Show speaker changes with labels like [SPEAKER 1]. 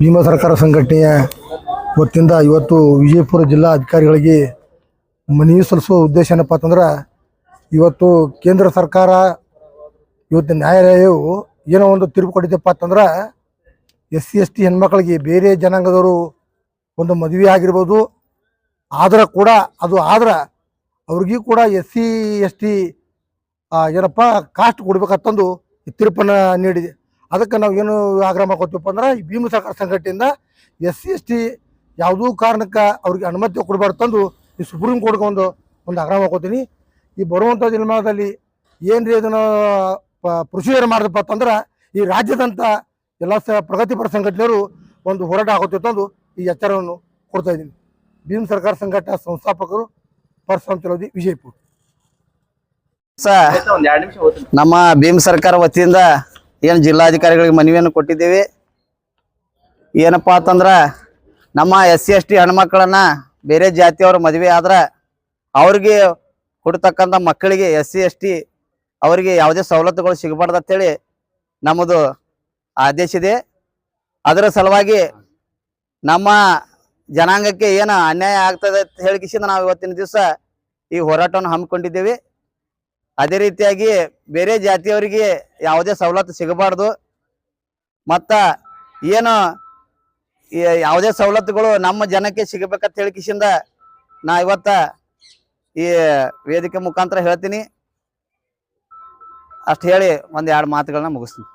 [SPEAKER 1] ಭೀಮ ಸರ್ಕಾರ ಸಂಘಟನೆಯ ಇವತ್ತಿಂದ ಇವತ್ತು ವಿಜಯಪುರ ಜಿಲ್ಲಾ ಅಧಿಕಾರಿಗಳಿಗೆ ಮನವಿ ಸಲ್ಲಿಸುವ ಉದ್ದೇಶ ಏನಪ್ಪ ಅಂತಂದ್ರೆ, ಇವತ್ತು ಕೇಂದ್ರ ಸರ್ಕಾರ ಇವತ್ತು ನ್ಯಾಯಾಲಯವು ಏನೋ ಒಂದು ತೀರ್ಪು ಕೊಟ್ಟಿದ್ದಪ್ಪ ಅಂತಂದ್ರೆ ಎಸ್ ಸಿ ಎಸ್ ಟಿ ಹೆಣ್ಮಕ್ಳಿಗೆ ಬೇರೆ ಜನಾಂಗದವರು ಒಂದು ಮದುವೆ ಆಗಿರ್ಬೋದು. ಆದ್ರೆ ಕೂಡ ಅದು ಆದ್ರೆ ಅವ್ರಿಗೂ ಕೂಡ ಎಸ್ ಸಿ ಎಸ್ ಟಿ ಏನಪ್ಪ, ಕಾಸ್ಟ್ ಕೊಡ್ಬೇಕಂತಂದು ಈ ತೀರ್ಪನ್ನು ನೀಡಿದೆ. ಅದಕ್ಕೆ ನಾವು ಏನು ಆಗ್ರಹ ಕೊಟ್ಟಿವಪ್ಪ ಅಂದ್ರೆ ಈ ಭೀಮ ಸರ್ಕಾರ ಸಂಘಟನೆಯಿಂದ ಎಸ್ ಸಿ ಎಸ್ ಟಿ ಯಾವುದೂ ಕಾರಣಕ್ಕೆ ಅವ್ರಿಗೆ ಅನುಮತಿ ಕೊಡಬಾರ್ದು ತಂದು ಈ ಸುಪ್ರೀಂ ಕೋರ್ಟ್ಗೆ ಒಂದು ಒಂದು ಆಗ್ರಹ ಹಾಕೋತೀನಿ ಈ ಬರುವಂಥ ದಿನಮಾನದಲ್ಲಿ ಏನು ರೀ ಅದನ್ನು ಪ್ರೊಸೀಜರ್ ಮಾಡಿದಪ್ಪ ಅಂತಂದ್ರೆ ಈ ರಾಜ್ಯದಂಥ ಎಲ್ಲ ಸ ಪ್ರಗತಿಪರ ಸಂಘಟನೆಯವರು ಒಂದು ಹೋರಾಟ ಆಗುತ್ತೆ ತಂದು ಈ ಎಚ್ಚರವನ್ನು ಕೊಡ್ತಾ ಇದ್ದೀನಿ. ಭೀಮ್ ಸರ್ಕಾರ ಸಂಘಟನಾ ಸಂಸ್ಥಾಪಕರು ಪರಶುರಾಮ್ ಚಲೋದಿ ವಿಜಯಪುರ.
[SPEAKER 2] ನಮ್ಮ ಭೀಮ್ ಸರ್ಕಾರ ವತಿಯಿಂದ ಏನು ಜಿಲ್ಲಾಧಿಕಾರಿಗಳಿಗೆ ಮನವಿಯನ್ನು ಕೊಟ್ಟಿದ್ದೇವೆ? ಏನಪ್ಪಾ ಅಂತಂದ್ರೆ ನಮ್ಮ ಎಸ್ ಸಿ ಎಸ್ ಟಿ ಹೆಣ್ಮಕ್ಳನ್ನ ಬೇರೆ ಜಾತಿಯವ್ರ ಮದುವೆ ಆದ್ರೆ ಅವ್ರಿಗೆ ಕೊಡ್ತಕ್ಕಂಥ ಮಕ್ಕಳಿಗೆ ಎಸ್ ಸಿ ಎಸ್ ಟಿ ಅವರಿಗೆ ಯಾವುದೇ ಸವಲತ್ತುಗಳು ಸಿಗಬಾರ್ದು ಅಂತೇಳಿ ನಮ್ಮದು ಆದೇಶ ಇದೆ. ಅದರ ಸಲುವಾಗಿ ನಮ್ಮ ಜನಾಂಗಕ್ಕೆ ಏನು ಅನ್ಯಾಯ ಆಗ್ತದೆ ಅಂತ ಹೇಳಿಕಿಸಿಂದ ನಾವು ಇವತ್ತಿನ ದಿವಸ ಈ ಹೋರಾಟವನ್ನು ಹಮ್ಮಿಕೊಂಡಿದ್ದೇವೆ. ಅದೇ ರೀತಿಯಾಗಿ ಬೇರೆ ಜಾತಿಯವರಿಗೆ ಯಾವುದೇ ಸವಲತ್ತು ಸಿಗಬಾರ್ದು. ಮತ್ತ ಏನು ಯಾವುದೇ ಸವಲತ್ತುಗಳು ನಮ್ಮ ಜನಕ್ಕೆ ಸಿಗಬೇಕಂತ ಹೇಳಿ ಕಿಶಿಂದ ನಾ ಇವತ್ತ ಈ ವೇದಿಕೆ ಮುಖಾಂತರ ಹೇಳ್ತೀನಿ. ಅಷ್ಟು ಹೇಳಿ ಒಂದು ಎರಡು ಮಾತುಗಳನ್ನ ಮುಗಿಸ್ತೀನಿ.